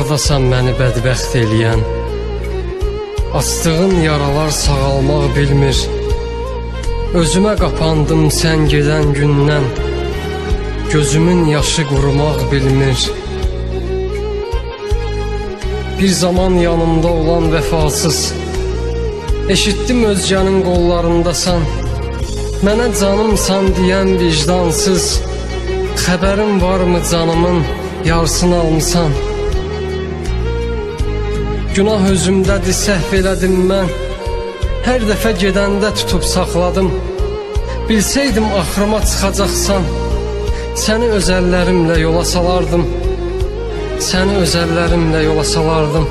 Hardasan məni bədbəxt eləyən Açdığın yaralar sağalmaq bilmir. Özümə qapandım sən gedən gündən Gözümün yaşı qurumaq bilmir. Bir zaman yanımda olan vəfasız Eşitdim özgənin qollarındasan Mənə canımsan deyən vicdansız Xəbərin varmı canımın yarısını almısan Günah özümdədir səhv elədim mən. Hər dəfə gedəndə tutub saxladım Bilsəydim axırıma çıxacaqsan. Səni öz əllərimlə yola salardım. Səni öz əllərimlə yola salardım